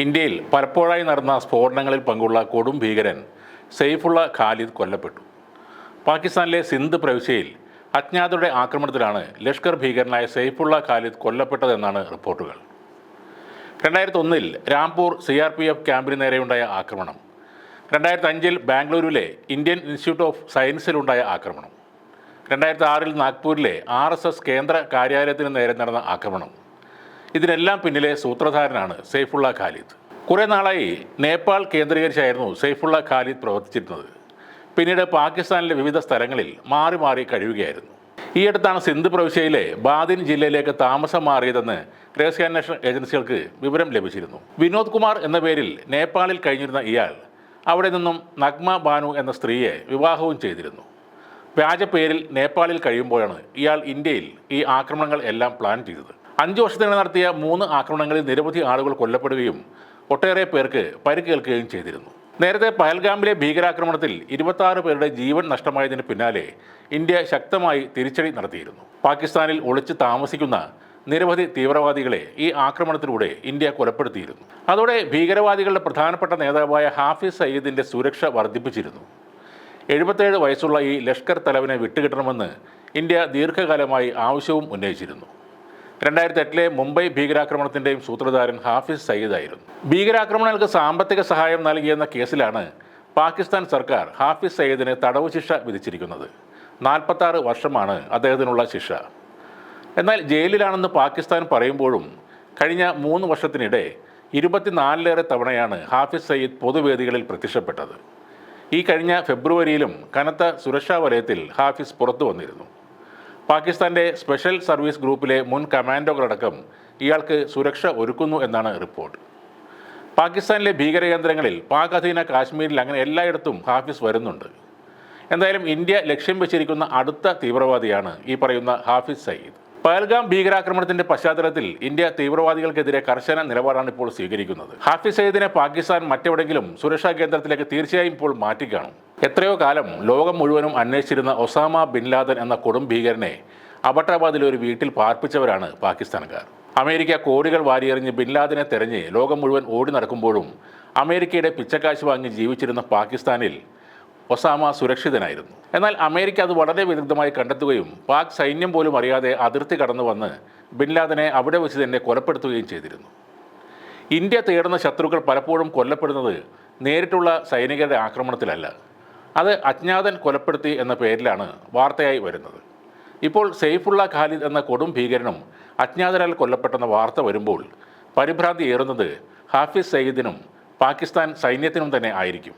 ഇന്ത്യയിൽ പലപ്പോഴായി നടന്ന സ്ഫോടനങ്ങളിൽ പങ്കുള്ള കൊടും ഭീകരൻ സെയ്ഫുള്ള ഖാലിദ് കൊല്ലപ്പെട്ടു. പാകിസ്ഥാനിലെ സിന്ധ് പ്രവിശ്യയിൽ അജ്ഞാതരുടെ ആക്രമണത്തിലാണ് ലഷ്കർ ഭീകരനായ സെയ്ഫുള്ള ഖാലിദ് കൊല്ലപ്പെട്ടതെന്നാണ് റിപ്പോർട്ടുകൾ. രണ്ടായിരത്തി ഒന്നിൽ Rampur C R P F ക്യാമ്പിന് നേരെയുണ്ടായ ആക്രമണം. രണ്ടായിരത്തി അഞ്ചിൽ ബാംഗ്ലൂരിലെ ഇന്ത്യൻ ഇൻസ്റ്റിറ്റ്യൂട്ട് ഓഫ് സയൻസിലുണ്ടായ ആക്രമണം. രണ്ടായിരത്തി ആറിൽ നാഗ്പൂരിലെ ആർ എസ് എസ് കേന്ദ്ര കാര്യാലയത്തിന് നേരെ നടന്ന ആക്രമണം. ഇതിനെല്ലാം പിന്നിലെ സൂത്രധാരനാണ് സെയ്ഫുള്ള ഖാലിദ്. കുറേ നാളായി നേപ്പാൾ കേന്ദ്രീകരിച്ചായിരുന്നു സെയ്ഫുള്ള ഖാലിദ് പ്രവർത്തിച്ചിരുന്നത്. പിന്നീട് പാകിസ്ഥാനിലെ വിവിധ സ്ഥലങ്ങളിൽ മാറി മാറി കഴിയുകയായിരുന്നു. ഈ അടുത്താണ് സിന്ധു പ്രവിശ്യയിലെ ബാദിൻ ജില്ലയിലേക്ക് താമസം മാറിയതെന്ന് രഹസ്യാന്വേഷണ ഏജൻസികൾക്ക് വിവരം ലഭിച്ചിരുന്നു. വിനോദ് കുമാർ എന്ന പേരിൽ നേപ്പാളിൽ കഴിഞ്ഞിരുന്ന ഇയാൾ അവിടെ നിന്നും നഗ്മ ബാനു എന്ന സ്ത്രീയെ വിവാഹവും ചെയ്തിരുന്നു. വ്യാജ പേരിൽ നേപ്പാളിൽ കഴിയുമ്പോഴാണ് ഇയാൾ ഇന്ത്യയിൽ ഈ ആക്രമണങ്ങൾ എല്ലാം പ്ലാൻ ചെയ്തത്. അഞ്ചു വർഷത്തിനിടെ നടത്തിയ മൂന്ന് ആക്രമണങ്ങളിൽ നിരവധി ആളുകൾ കൊല്ലപ്പെടുകയും ഒട്ടേറെ പേർക്ക് പരിക്കേൽക്കുകയും ചെയ്തിരുന്നു. നേരത്തെ പഹൽഗാമിലെ ഭീകരാക്രമണത്തിൽ ഇരുപത്തി പേരുടെ ജീവൻ നഷ്ടമായതിന് പിന്നാലെ ഇന്ത്യ ശക്തമായി തിരിച്ചടി നടത്തിയിരുന്നു. പാകിസ്ഥാനിൽ ഒളിച്ച് താമസിക്കുന്ന നിരവധി തീവ്രവാദികളെ ഈ ആക്രമണത്തിലൂടെ ഇന്ത്യ കൊലപ്പെടുത്തിയിരുന്നു. അതോടെ ഭീകരവാദികളുടെ പ്രധാനപ്പെട്ട നേതാവായ ഹാഫിസ് സയ്യിദിന്റെ സുരക്ഷ വർദ്ധിപ്പിച്ചിരുന്നു. എഴുപത്തേഴ് വയസ്സുള്ള ഈ ലഷ്കർ തലവനെ വിട്ടുകിട്ടണമെന്ന് ഇന്ത്യ ദീർഘകാലമായി ആവശ്യവും ഉന്നയിച്ചിരുന്നു. രണ്ടായിരത്തി എട്ടിലെ മുംബൈ ഭീകരാക്രമണത്തിന്റെയും സൂത്രധാരൻ ഹാഫിസ് സയ്യിദ് ആയിരുന്നു ഭീകരാക്രമണങ്ങൾക്ക് സാമ്പത്തിക സഹായം നൽകിയെന്ന കേസിലാണ് പാകിസ്ഥാൻ സർക്കാർ ഹാഫിസ് സയ്യിദിന് തടവ് ശിക്ഷ വിധിച്ചിരിക്കുന്നത്. നാൽപ്പത്താറ് വർഷമാണ് അദ്ദേഹത്തിനുള്ള ശിക്ഷ. എന്നാൽ ജയിലിലാണെന്ന് പാകിസ്ഥാൻ പറയുമ്പോഴും കഴിഞ്ഞ മൂന്ന് വർഷത്തിനിടെ ഇരുപത്തിനാലിലേറെ തവണയാണ് ഹാഫിസ് സയ്യിദ് പൊതുവേദികളിൽ പ്രത്യക്ഷപ്പെട്ടത്. ഈ കഴിഞ്ഞ ഫെബ്രുവരിയിലും കനത്ത സുരക്ഷാ വലയത്തിൽ ഹാഫിസ് പുറത്തു വന്നിരുന്നു. പാകിസ്ഥാന്റെ സ്പെഷ്യൽ സർവീസ് ഗ്രൂപ്പിലെ മുൻ കമാൻഡോകളടക്കം ഇയാൾക്ക് സുരക്ഷ ഒരുക്കുന്നു എന്നാണ് റിപ്പോർട്ട്. പാകിസ്ഥാനിലെ ഭീകരകേന്ദ്രങ്ങളിൽ പാക് അധീന കാശ്മീരിൽ അങ്ങനെ എല്ലായിടത്തും ഹാഫിസ് വരുന്നുണ്ട്. എന്തായാലും ഇന്ത്യ ലക്ഷ്യം വെച്ചിരിക്കുന്ന അടുത്ത തീവ്രവാദിയാണ് ഈ പറയുന്ന ഹാഫിസ് സയ്യിദ്. പഹൽഗാം ഭീകരാക്രമണത്തിന്റെ പശ്ചാത്തലത്തിൽ ഇന്ത്യ തീവ്രവാദികൾക്കെതിരെ കർശന നിലപാടാണ് ഇപ്പോൾ സ്വീകരിക്കുന്നത്. ഹാഫിസ് സയ്യിദിനെ പാകിസ്ഥാൻ മറ്റെവിടെങ്കിലും സുരക്ഷാ കേന്ദ്രത്തിലേക്ക് തീർച്ചയായും ഇപ്പോൾ മാറ്റിക്കാണും. എത്രയോ കാലം ലോകം മുഴുവനും അന്വേഷിച്ചിരുന്ന ഒസാമ ബിൻ ലാദൻ എന്ന കൊടും ഭീകരനെ അബട്ടാബാദിലെ ഒരു വീട്ടിൽ പാർപ്പിച്ചവരാണ് പാകിസ്ഥാൻകാർ. അമേരിക്ക കോടികൾ വാരിയെറിഞ്ഞ് ബിൻ ലാദനെ തെരഞ്ഞ് ലോകം മുഴുവൻ ഓടി നടക്കുമ്പോഴും അമേരിക്കയുടെ പിച്ചക്കാശ് വാങ്ങി ജീവിച്ചിരുന്ന പാകിസ്ഥാനിൽ ഒസാമ സുരക്ഷിതനായിരുന്നു. എന്നാൽ അമേരിക്ക അത് വളരെ വിദഗ്ധമായി കണ്ടെത്തുകയും പാക് സൈന്യം പോലും അറിയാതെ അതിർത്തി കടന്നു വന്ന് ബിൻ ലാദനെ അവിടെ വെച്ച് തന്നെ കൊലപ്പെടുത്തുകയും ചെയ്തിരുന്നു. ഇന്ത്യ തേടുന്ന ശത്രുക്കൾ പലപ്പോഴും കൊല്ലപ്പെടുന്നത് നേരിട്ടുള്ള സൈനികരുടെ ആക്രമണത്തിലല്ല. അത് അജ്ഞാതൻ കൊലപ്പെടുത്തി എന്ന പേരിലാണ് വാർത്തയായി വരുന്നത്. ഇപ്പോൾ സെയ്ഫുള്ള ഖാലിദ് എന്ന കൊടും ഭീകരനും അജ്ഞാതരാൽ കൊല്ലപ്പെട്ടെന്ന വാർത്ത വരുമ്പോൾ പരിഭ്രാന്തി ഏറുന്നത് ഹാഫിസ് സയ്യിദിനും പാകിസ്ഥാൻ സൈന്യത്തിനും തന്നെ ആയിരിക്കും.